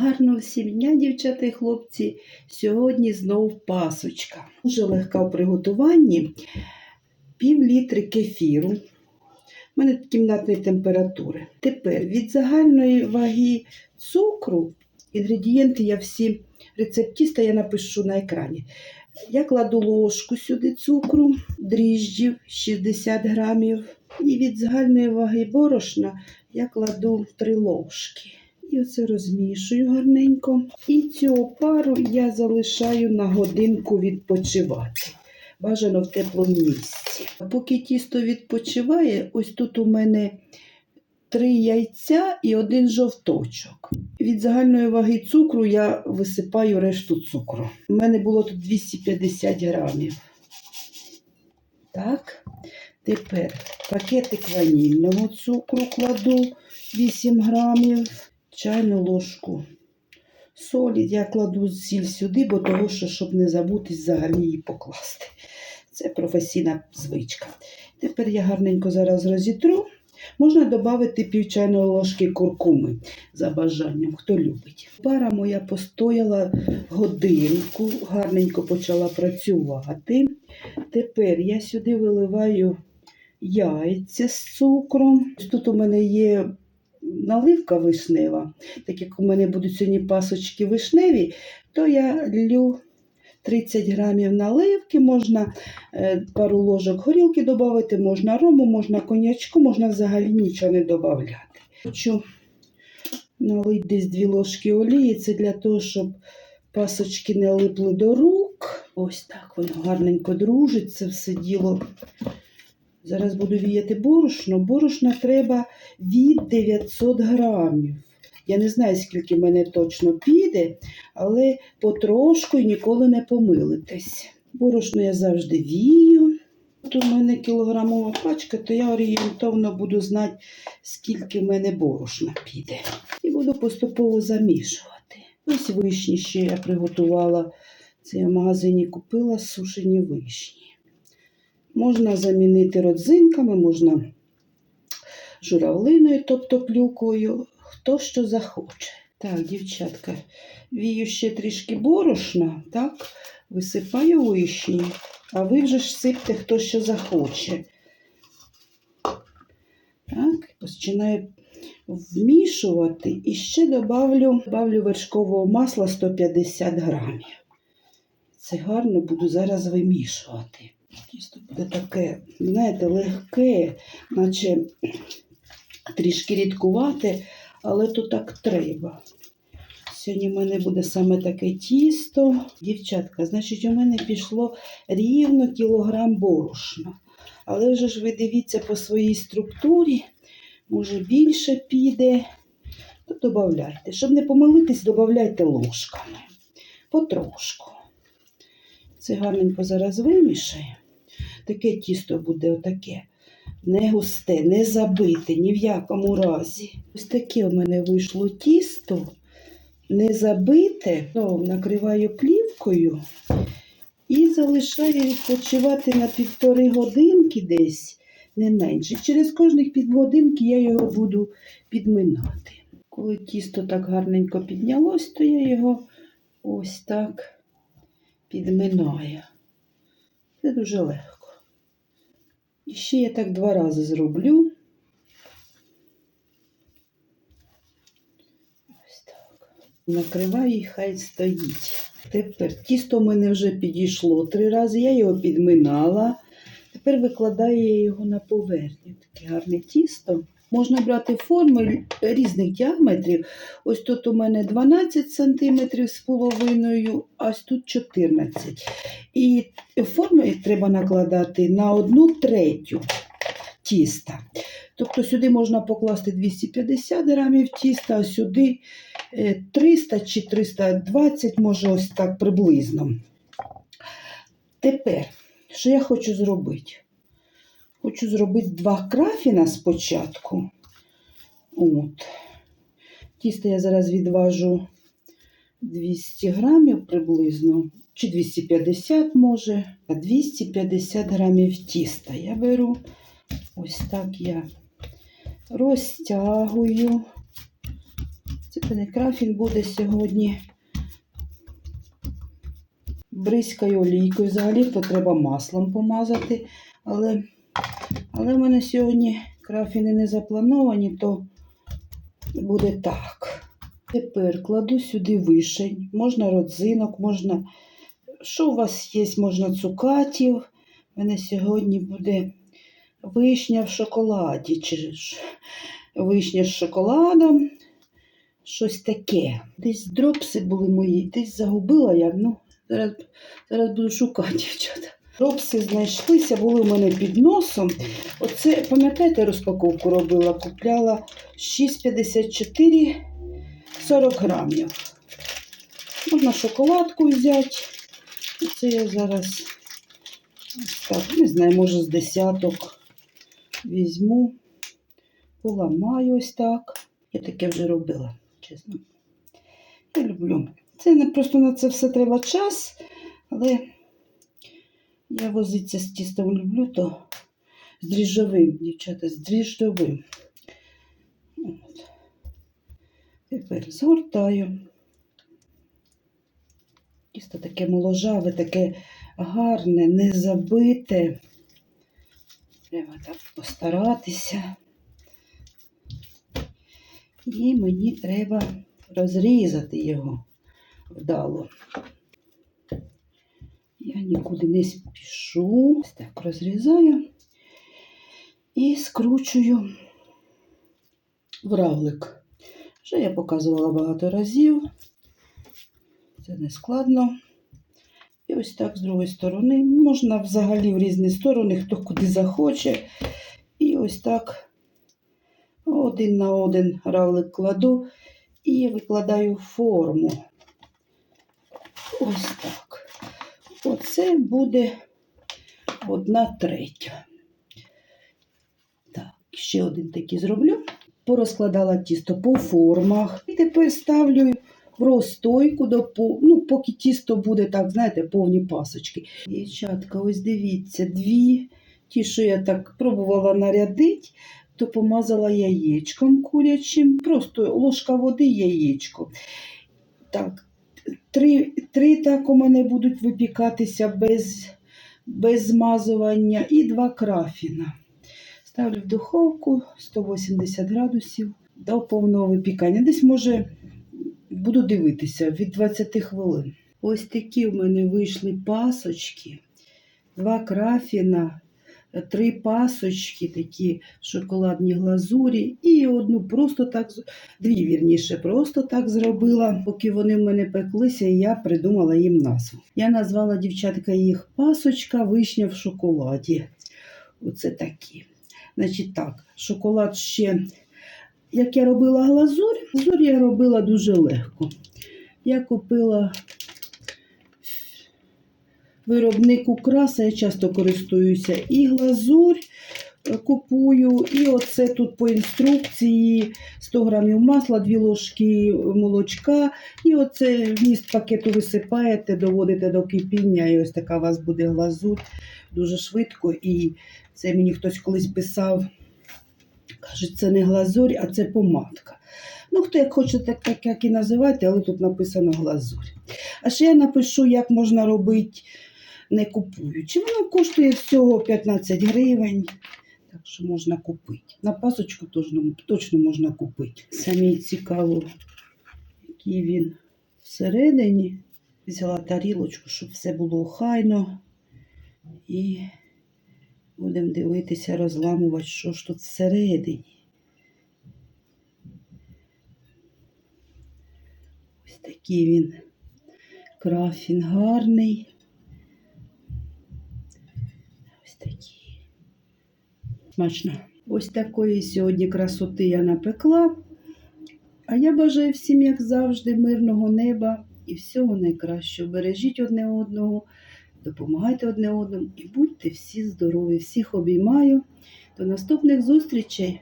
Гарного всім дня, дівчата і хлопці. Сьогодні знов пасочка. Дуже легка в приготуванні. Пів літри кефіру. У мене кімнатної температури. Тепер від загальної ваги цукру, інгредієнти я всі, рецепт тіста я напишу на екрані. Я кладу ложку сюди цукру, дріжджів 60 грамів. І від загальної ваги борошна я кладу 3 ложки. І оце розмішую гарненько. І цю опару я залишаю на годинку відпочивати. Бажано в теплому місці. Поки тісто відпочиває, ось тут у мене три яйця і один жовточок. Від загальної ваги цукру я висипаю решту цукру. У мене було тут 250 грамів. Так, тепер пакетик ванільного цукру кладу 8 грамів чайну ложку солі. Я кладу сіль сюди, бо того, що, щоб не забути взагалі її покласти. Це професійна звичка. Тепер я гарненько зараз розітру. Можна додати пів чайної ложки куркуми за бажанням, хто любить. Пара моя постояла годинку, гарненько почала працювати. Тепер я сюди виливаю яйця з цукром. Тут у мене є наливка вишнева, так як у мене будуть сьогодні пасочки вишневі, то я лю 30 грамів наливки, можна е, пару ложок горілки додати, можна рому, можна конячку, можна взагалі нічого не додати. Хочу налити десь 2 ложки олії, це для того, щоб пасочки не липли до рук. Ось так воно гарненько дружить, це все діло. Зараз буду віяти борошно. Борошна треба від 900 грамів. Я не знаю, скільки в мене точно піде, але потрошку і ніколи не помилитесь. Борошно я завжди вію. Тут у мене кілограмова пачка, то я орієнтовно буду знати, скільки в мене борошна піде. І буду поступово замішувати. Ось вишні ще я приготувала. Це я в магазині купила сушені вишні. Можна замінити родзинками, можна журавлиною, тобто клюкою, хто що захоче. Так, дівчатка, вію ще трішки борошна, так, висипаю вишні, а ви вже ж сипте, хто що захоче. Так, починаю вмішувати і ще добавлю, добавлю вершкового масла 150 грамів. Це гарно буду зараз вимішувати. Буде таке, знаєте, легке, наче трішки рідкувате, але то так треба. Сьогодні в мене буде саме таке тісто. Дівчатка, значить, у мене пішло рівно кілограм борошна. Але вже ж ви дивіться по своїй структурі, може більше піде, то додавайте. Щоб не помилитись, додавайте ложками. Потрошку. Це гарненько зараз вимішаю. Таке тісто буде отаке. Не густе, не забите, ні в якому разі. Ось таке у мене вийшло тісто, не забите, то накриваю плівкою і залишаю відпочивати на півтори годинки десь, не менше. Через кожних півгодинки я його буду підминати. Коли тісто так гарненько піднялось, то я його ось так підминаю. Це дуже легко. І ще я так два рази зроблю. Ось так. Накриваю і хай стоїть. Тепер тісто в мене вже підійшло три рази, я його підминала. Тепер викладаю я його на поверхню. Таке гарне тісто. Можна брати форми різних діаметрів. Ось тут у мене 12 см з половиною, а ось тут 14 І форми треба накладати на одну третю тіста. Тобто сюди можна покласти 250 грамів тіста, а сюди е, 300 чи 320, може ось так приблизно. Тепер, що я хочу зробити? Хочу зробити два крафіна спочатку. От. Тісто я зараз відважу 200 грамів приблизно, чи 250 може, а 250 грамів тіста я беру. Ось так я розтягую Це пенекрафін буде сьогодні. Бризкою олійкою. Взагалі то треба маслом помазати. Але, але в мене сьогодні крафіни не заплановані, то буде так. Тепер кладу сюди вишень, можна родзинок, можна. Що у вас є? Можна цукатів. У мене сьогодні буде вишня в шоколаді, чи вишня з шоколадом. Щось таке. Десь дропси були мої, десь загубила я. Ну, зараз, зараз буду шукати, дівчата. Дропси знайшлися, були в мене під носом. Оце, пам'ятаєте, розпаковку робила? Купляла 6,54 40 грамів. Можна шоколадку взяти. Це я зараз так, не знаю, може з десяток візьму, поламаю ось так. Я таке вже робила, чесно. Я люблю. Це не просто на це все треба час, але я возитися з тістом люблю, то з дріжджовим, дівчата, з дріжджовим. От. Тепер згортаю. Тісто таке моложаве, таке гарне, не забите. Треба так постаратися. І мені треба розрізати його вдало. Я нікуди не спішу. Ось так розрізаю і скручую в равлик. Вже я показувала багато разів. Це не складно. І ось так з другої сторони. Можна взагалі в різні сторони, хто куди захоче. І ось так один на один равлик кладу і викладаю форму. Ось так. Оце буде одна третя. Так, ще один такий зроблю. Порозкладала тісто по формах. І тепер ставлю в розстойку, до, ну, поки тісто буде так, знаєте, повні пасочки. Дівчатка, ось дивіться, дві. Ті, що я так пробувала нарядити, то помазала яєчком курячим, просто ложка води, яєчко. Так, три, три так у мене будуть випікатися без, без змазування і два крафіна. Ставлю в духовку 180 градусів до повного випікання. Десь може буду дивитися від 20 хвилин. Ось такі в мене вийшли пасочки, два крафіна, три пасочки, такі в шоколадній глазурі, і одну просто так, дві вірніше, просто так зробила, поки вони в мене пеклися, я придумала їм назву. Я назвала дівчатка їх пасочка вишня в шоколаді. Оце такі. Значить так, шоколад ще як я робила глазурь, глазурь я робила дуже легко. Я купила виробник украса, я часто користуюся і глазурь е, купую, і оце тут по інструкції 100 грамів масла, 2 ложки молочка, і оце вміст пакету висипаєте, доводите до кипіння, і ось така у вас буде глазурь дуже швидко. І це мені хтось колись писав. Кажуть, це не глазурь, а це помадка. Ну, хто як хоче, так, так як і називайте, але тут написано глазурь. А ще я напишу, як можна робити, не купуючи. Воно коштує всього 15 гривень, так що можна купити. На пасочку точно, можна купити. Самі цікаво, який він всередині. Взяла тарілочку, щоб все було охайно. І Будемо дивитися, розламувати, що ж тут всередині. Ось такий він крафін гарний. Ось такий. Смачно. Ось такої сьогодні красоти я напекла. А я бажаю всім, як завжди, мирного неба і всього найкращого. Бережіть одне одного. Допомагайте одне одному і будьте всі здорові. Всіх обіймаю. До наступних зустрічей!